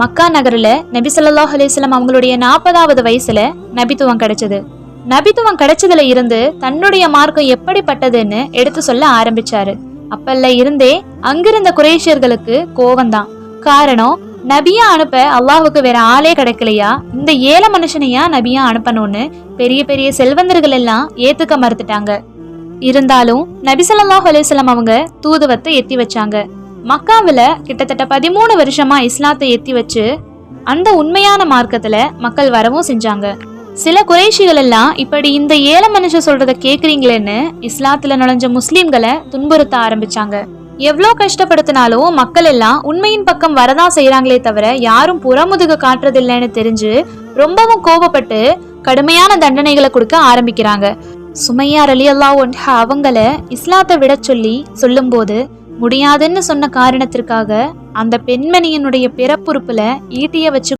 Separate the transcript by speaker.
Speaker 1: மக்கா நகரில் நபி சொல்லாஹ் அலிஸ்லாம் அவங்களுடைய நாற்பதாவது வயசுல நபித்துவம் கிடைச்சது. நபித்துவம் கிடைச்சதுல இருந்து தன்னுடைய மார்க்கம் எப்படிப்பட்டதுன்னு எடுத்து சொல்ல ஆரம்பிச்சாரு. அப்பல்ல இருந்தே அங்கிருந்த குறைஷியர்களுக்கு கோவம்தான். காரணம் நபியா அனுப்ப அல்லாஹுக்கு வேற ஆளே கிடைக்கலையா? இந்த ஏழை மனுஷனையா நபியா அனுப்பணும்னு பெரிய பெரிய செல்வந்தர்கள் எல்லாம் ஏத்துக்க மறுத்துட்டாங்க. இருந்தாலும் நபிசல்லாஹ் ஸல்லல்லாஹு அவங்க தூதுவத்தை எத்தி வச்சாங்க. மக்காவில் கிட்டத்தட்ட பதிமூணு வருஷமா இஸ்லாத்தை எத்தி வச்சு அந்த உண்மையான மார்க்கத்துல மக்கள் வரவும் செஞ்சாங்க. சில குறைஷிகள் எல்லாம் இப்படி இந்த ஏழை மனுஷன் சொல்றத கேக்குறீங்களேன்னு இஸ்லாத்துல நுழைஞ்ச முஸ்லீம்களை துன்புறுத்த ஆரம்பிச்சாங்க. எவ்வளோ கஷ்டப்படுத்தினாலும் மக்கள் எல்லாம் உண்மையின் பக்கம் வரதான் செய்யறாங்களே தவிர யாரும் புறமுதுக காட்டுறதில்லைன்னு தெரிஞ்சு ரொம்பவும் கோபப்பட்டு கடுமையான தண்டனைகளை கொடுக்க ஆரம்பிக்கிறாங்க. சுமையார் அலி அல்லா அவங்கள இஸ்லாத்தை விட சொல்லி சொல்லும்போது முடியாதுன்னு சொன்ன காரணத்திற்காக அந்த பெண்மணியினுடைய பிறப்புறுப்புல ஈட்டிய வச்சு